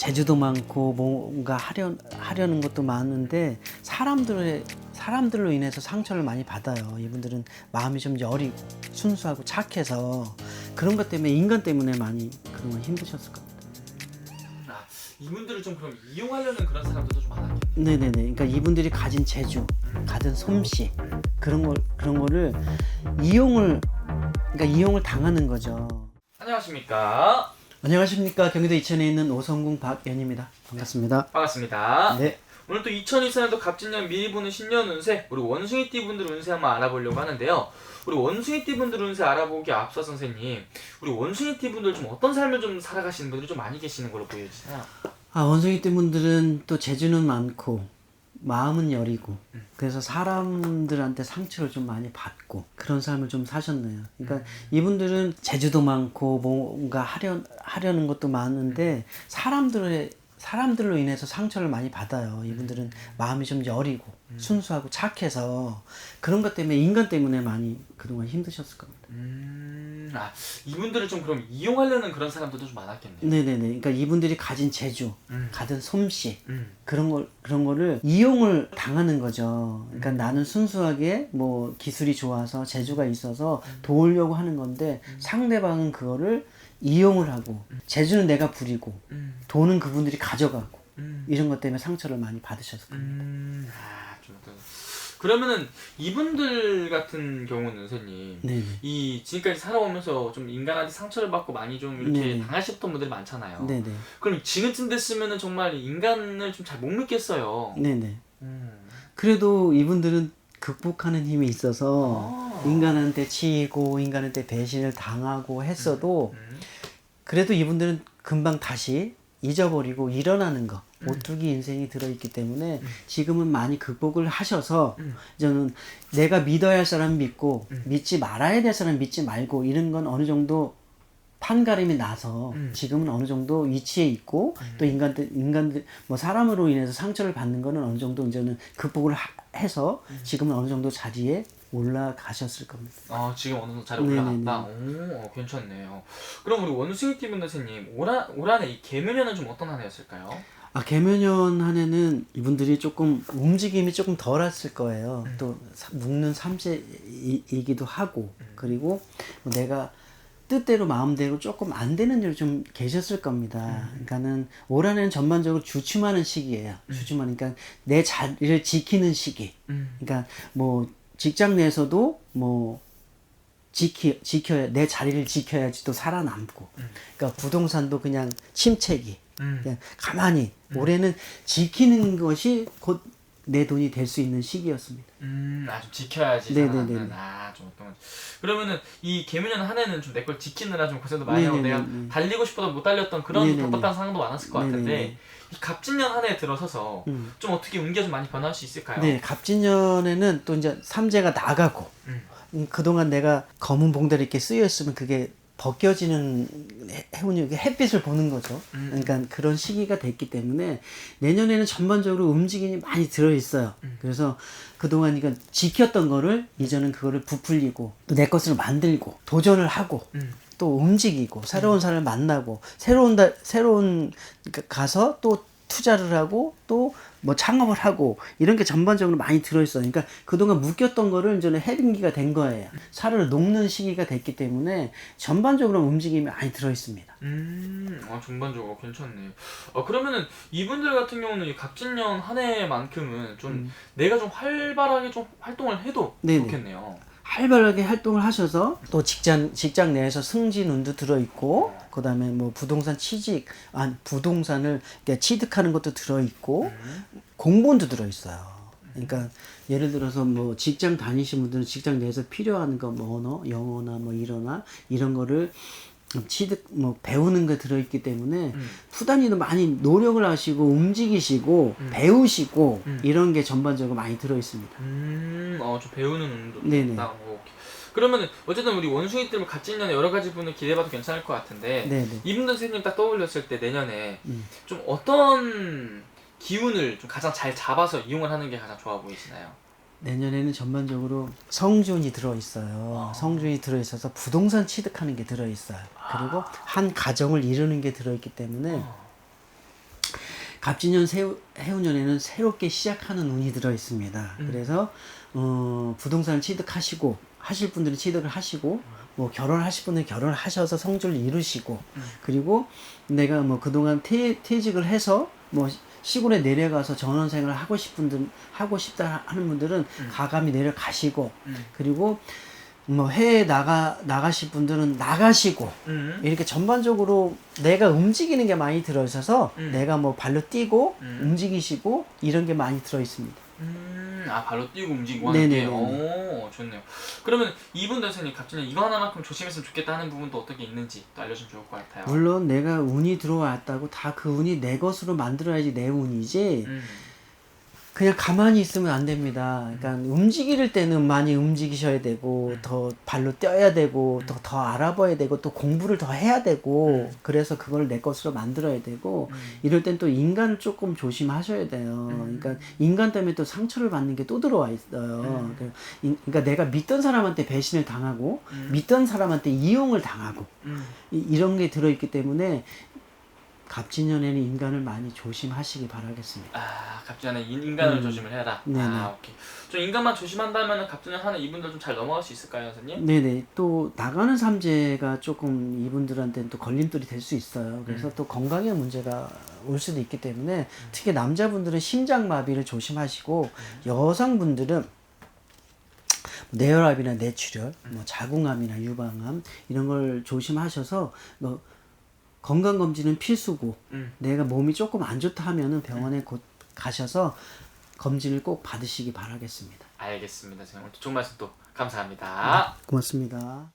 재주도 많고 뭔가 하려 하려는 것도 많은데 사람들의 사람들로 인해서 상처를 많이 받아요. 이분들은 마음이 좀 여리고 순수하고 착해서 그런 것 때문에 인간 때문에 많이 그동안 힘드셨을 겁니다. 아, 이분들을 좀 그럼 이용하려는 그런 사람들도 좀 많았겠네요. 네네네. 그러니까 이분들이 가진 재주, 가진 솜씨 그런 걸 그런 거를 이용을 그러니까 이용을 당하는 거죠. 안녕하십니까. 안녕하십니까 경기도 이천에 있는 오성궁 박연입니다. 반갑습니다. 반갑습니다. 네. 오늘 또 2024년도 갑진년 미리 보는 신년 운세 우리 원숭이띠 분들 운세 한번 알아보려고 하는데요. 우리 원숭이띠 분들 운세 알아보기 앞서 선생님, 우리 원숭이띠 분들 좀 어떤 삶을 좀 살아가시는 분들이 좀 많이 계시는 걸로 보여지나요? 아 원숭이 때 분들은 또 재주는 많고 마음은 여리고 그래서 사람들한테 상처를 좀 많이 받고 그런 삶을 좀 사셨네요. 그러니까 이분들은 재주도 많고 뭔가 하려 하려는 것도 많은데 사람들의 사람들로 인해서 상처를 많이 받아요. 이분들은 마음이 좀 여리고 순수하고 착해서 그런 것 때문에 인간 때문에 많이 그동안 힘드셨을 겁니다. 음, 아 이분들을 좀 그럼 이용하려는 그런 사람들도 좀 많았겠네요. 네네네. 그러니까 이분들이 가진 재주, 음. 가진 솜씨 음. 그런 걸 그런 거를 이용을 당하는 거죠. 그러니까 나는 순수하게 뭐 기술이 좋아서 재주가 있어서 도우려고 하는 건데 상대방은 그거를 이용을 하고 재주는 내가 부리고 음. 돈은 그분들이 가져가고 음. 이런 것 때문에 상처를 많이 받으셨을 거예요. 음. 아, 좀 어떤 그러면은 이분들 같은 경우는 선생님 네네. 이 지금까지 살아오면서 좀 인간한테 상처를 받고 많이 좀 이렇게 네네. 당하셨던 분들이 많잖아요. 네네. 그럼 지금쯤 됐으면은 정말 인간을 좀 잘 못 믿겠어요. 네네. 음. 그래도 이분들은 극복하는 힘이 있어서 아. 인간한테 치이고 인간한테 배신을 당하고 했어도 음. 그래도 이분들은 금방 다시 잊어버리고 일어나는 거 오뚜기 인생이 들어있기 때문에 지금은 많이 극복을 하셔서 음. 저는 내가 믿어야 할 사람 믿고 믿지 말아야 될 사람 믿지 말고 이런 건 어느 정도 판가름이 나서 음. 지금은 어느 정도 위치에 있고 또 인간들 인간들 뭐 사람으로 인해서 상처를 받는 거는 어느 정도 이제는 극복을 하- 해서 음. 지금은 어느 정도 자리에 올라가셨을 겁니다. 아 지금 어느 정도 자리 네네네. 올라갔다. 오 어, 괜찮네요. 그럼 우리 원숭이 팀 선생님 올한 올한해 이 개묘년은 좀 어떤 한 해였을까요? 아 개묘년 한 해는 이분들이 조금 움직임이 조금 덜했을 거예요. 음. 또 사- 묵는 삼세이기도 하고 음. 그리고 뭐 내가 뜻대로 마음대로 조금 안 되는 일이 좀 계셨을 겁니다. 음. 그러니까는 올 한해는 전반적으로 주춤하는 시기예요. 주춤하는 그러니까 내 자리를 지키는 시기. 음. 그러니까 뭐 직장 내에서도 뭐 지키 지켜야 내 자리를 지켜야지 또 살아남고. 그러니까 부동산도 그냥 침체기. 음. 그냥 가만히 올해는 지키는 것이 곧 내 돈이 될 수 있는 시기였습니다. 음, 아 좀 지켜야지. 네네네네. 살아남는. 아, 좀 어떤. 그러면은 이 개묘년 한 해는 좀 내 걸 지키느라 좀 고생도 많이 하고 내가 네네네네. 달리고 싶어도 못 달렸던 그런 네네네. 답답한 상황도 많았을 것 같은데 네네네. 이 갑진년 한 해에 들어서서 음. 좀 어떻게 운기가 좀 많이 변할 수 있을까요? 네, 갑진년에는 또 이제 삼재가 나가고 음. 음, 그동안 내가 검은 봉다리 이렇게 쓰여 있으면 그게 벗겨지는 해- 해운이 햇빛을 보는 거죠. 음. 그러니까 그런 시기가 됐기 때문에 내년에는 전반적으로 움직임이 많이 들어 있어요. 음. 그래서 그동안 이건 지켰던 거를 이제는 그거를 부풀리고 또 내 것을 만들고 도전을 하고 음. 또 움직이고 새로운 사람을 만나고 새로운 다, 새로운 가- 가서 또 투자를 하고 또 뭐 창업을 하고 이런 게 전반적으로 많이 들어있어요. 그러니까 그동안 묶였던 거를 이제는 해빙기가 된 거예요. 살을 녹는 시기가 됐기 때문에 전반적으로 움직임이 많이 들어있습니다. 음, 아, 전반적으로 괜찮네요. 어, 그러면은 이분들 같은 경우는 이 갑진년 한 해만큼은 좀 내가 좀 활발하게 좀 활동을 해도 음. 네네. 좋겠네요. 활발하게 활동을 하셔서 또 직장 직장 내에서 승진 운도 들어 있고 그다음에 뭐 부동산 취직 아 부동산을 취득하는 것도 들어 있고 공무원도 들어 있어요. 그러니까 예를 들어서 뭐 직장 다니신 분들은 직장 내에서 필요한 거 뭐 언어, 영어나 뭐 이러나 이런 거를 취득 뭐 배우는 게 들어 있기 때문에 음. 부단히도 많이 노력을 하시고 움직이시고 배우시고 이런 게 전반적으로 많이 들어 있습니다. 음, 어, 좀 배우는 운동. 네네. 어. 그러면은 어쨌든 우리 원숭이들 갑진년에 여러 가지 분을 기대해봐도 괜찮을 것 같은데 네네. 이분들 선생님 딱 떠올렸을 때 내년에 음. 좀 어떤 기운을 좀 가장 잘 잡아서 이용을 하는 게 가장 좋아 보이시나요? 내년에는 전반적으로 성준이 들어 있어요. 성준이 들어 있어서 부동산 취득하는 게 들어 있어요. 그리고 한 가정을 이루는 게 들어 있기 때문에 갑진년 새- 해운년에는 새롭게 시작하는 운이 들어 있습니다. 음. 그래서 어, 부동산 취득하시고 하실 분들은 취득을 하시고 뭐 결혼하실 분들은 결혼을 하셔서 성주를 이루시고 음. 그리고 내가 뭐 그동안 퇴, 퇴직을 해서 뭐 시골에 내려가서 전원 생활을 하고 싶은 분 하고 싶다 하는 분들은 가감히 내려가시고 음. 그리고 뭐 해외 나가 나가실 분들은 나가시고 음. 이렇게 전반적으로 내가 움직이는 게 많이 들어 있어서 음. 내가 뭐 발로 뛰고 음. 움직이시고 이런 게 많이 들어 있습니다. 음, 아 발로 뛰고 움직이고 하는 게, 네네네. 오 좋네요. 그러면 이분 선생님 갑자기 이거 하나만큼 조심했으면 좋겠다 하는 부분도 어떻게 있는지 또 알려주면 좋을 것 같아요. 물론 내가 운이 들어왔다고 다 그 운이 내 것으로 만들어야지 내 운이지 음, 그냥 가만히 있으면 안 됩니다. 그러니까 움직일 때는 많이 움직이셔야 되고 더 발로 뛰어야 되고 더, 더 알아봐야 되고 또 공부를 더 해야 되고 그래서 그걸 내 것으로 만들어야 되고 음. 이럴 땐 또 인간을 조금 조심하셔야 돼요. 그러니까 인간 때문에 또 상처를 받는 게 또 들어와 있어요. 그 인- 그러니까 내가 믿던 사람한테 배신을 당하고 믿던 사람한테 이용을 당하고 음. 이, 이런 게 들어있기 때문에 갑진년에는 인간을 많이 조심하시기 바라겠습니다. 아 갑진년에 인- 인간을 음. 조심을 해라. 네네. 아 오케이. 좀 인간만 조심한다면 갑진년 하는 이분들 좀 잘 넘어갈 수 있을까요, 선생님? 네네. 또 나가는 삼재가 조금 이분들한테는 또 걸림돌이 될 수 있어요. 그래서 음. 또 건강에 문제가 올 수도 있기 때문에 특히 남자분들은 심장마비를 조심하시고 음. 여성분들은 뇌혈압이나 뇌출혈, 음. 뭐 자궁암이나 유방암 이런 걸 조심하셔서 뭐 건강 검진은 필수고 음. 내가 몸이 조금 안 좋다 하면은 병원에 곧 가셔서 검진을 꼭 받으시기 바라겠습니다. 알겠습니다. 선생님 오늘 좋은 말씀 또 감사합니다. 고맙습니다.